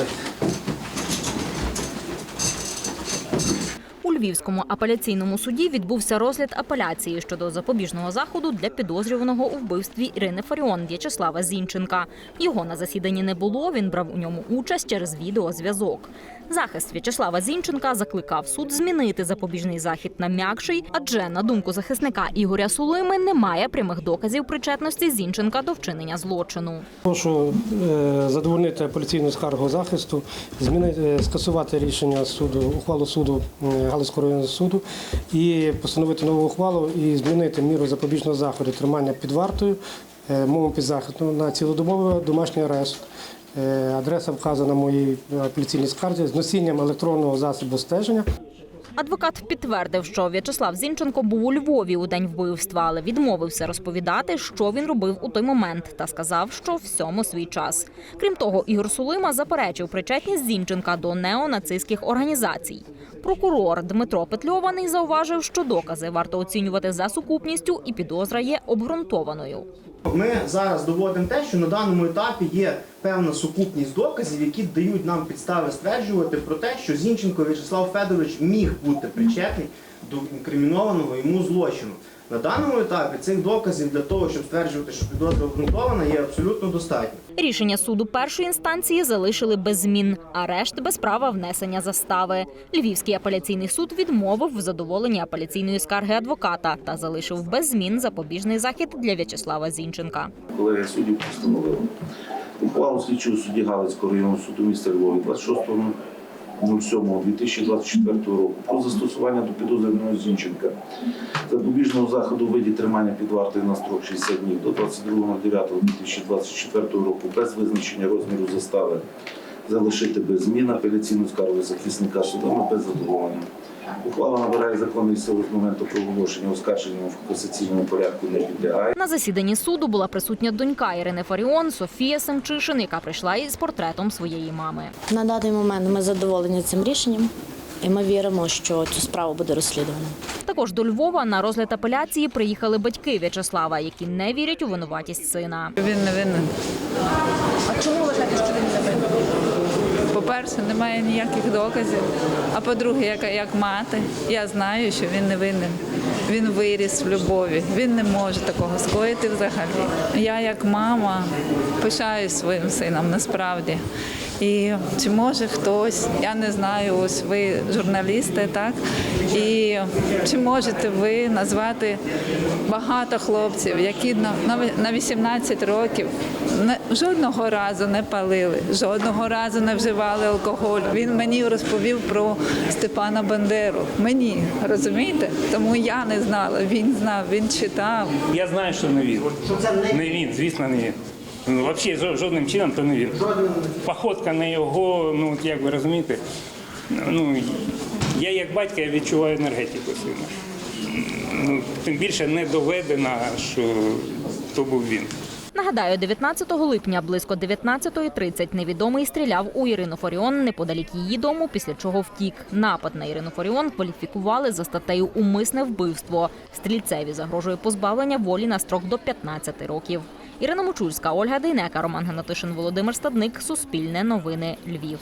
with Львівському апеляційному суді відбувся розгляд апеляції щодо запобіжного заходу для підозрюваного у вбивстві Ірини Фаріон В'ячеслава Зінченка. Його на засіданні не було. Він брав у ньому участь через відеозв'язок. Захист В'ячеслава Зінченка закликав суд змінити запобіжний захід на м'якший, адже на думку захисника Ігоря Сулими немає прямих доказів причетності Зінченка до вчинення злочину. Прошу е, задовольнити апеляційну скаргу захисту, змінити, е, скасувати рішення суду, ухвалу суду е, Районного суду і постановити нову ухвалу і змінити міру запобіжного заходу тримання під вартою, е, мову під захисту на цілодобовий домашній арешт. Е, Адреса вказана в моїй апеляційній скарзі з носінням електронного засобу стеження. Адвокат підтвердив, що В'ячеслав Зінченко був у Львові у день вбивства, але відмовився розповідати, що він робив у той момент, та сказав, що всьому свій час. Крім того, Ігор Сулима заперечив причетність Зінченка до неонацистських організацій. Прокурор Дмитро Петльований зауважив, що докази варто оцінювати за сукупністю, і підозра є обґрунтованою. Ми зараз доводимо те, що на даному етапі є певна сукупність доказів, які дають нам підстави стверджувати про те, що Зінченко В'ячеслав Федорович міг бути причетний до інкримінованого йому злочину. На даному етапі цих доказів для того, щоб стверджувати, що підозра обґрунтована, є абсолютно достатньо. Рішення суду першої інстанції залишили без змін, а решт без права внесення застави. Львівський апеляційний суд відмовив в задоволенні апеляційної скарги адвоката та залишив без змін запобіжний захід для В'ячеслава Зінченка. Колегія суддів постановили ухвалу слідчого судді Галицького районного суду міста Львова 26 07.2024 року про застосування до підозрюваного Зінченка запобіжного заходу у виді тримання під вартою на строк 60 днів до 22.09.2024 року без визначення розміру застави залишити без змін апеляційну скаргу захисника судами без задоволення. Ухвала набирає законної сили з моменту проголошення оскарження в касаційному порядку не підлягає. На засіданні суду була присутня донька Ірини Фаріон Софія Семчишин, яка прийшла із портретом своєї мами. На даний момент ми задоволені цим рішенням, і ми віримо, що цю справу буде розслідувано. Також до Львова на розгляд апеляції приїхали батьки В'ячеслава, які не вірять у винуватість сина. Він не винен. А чому вважаєте, що він не винен? По-перше, немає ніяких доказів. А по-друге, як, як мати, я знаю, що він не винен. Він виріс в любові. Він не може такого скоїти взагалі. Я, як мама, пишаюсь своїм сином насправді. І чи може хтось, я не знаю, ось ви журналісти, так? І чи можете ви назвати багато хлопців, які на, на, на 18 років жодного разу не палили, жодного разу не вживали алкоголь. Він мені розповів про Степана Бандеру. Мені розумієте? Тому я не знала. Він знав, він читав. Я знаю, що не він. Не він, звісно, не він. Ну, взагалі, жодним чином то не він. Походка на його, ну як ви розумієте, ну я як батько я відчуваю енергетику сина. Ну, тим більше не доведено, що то був він. Нагадаю, 19 липня близько 19.30 невідомий стріляв у Ірину Фаріон неподалік її дому, після чого втік. Напад на Ірину Фаріон кваліфікували за статтею Умисне вбивство. Стрільцеві загрожує позбавлення волі на строк до 15 років. Ірина Мочульська, Ольга Дейнека, Роман Геннатишин, Володимир Стадник. Суспільне новини. Львів.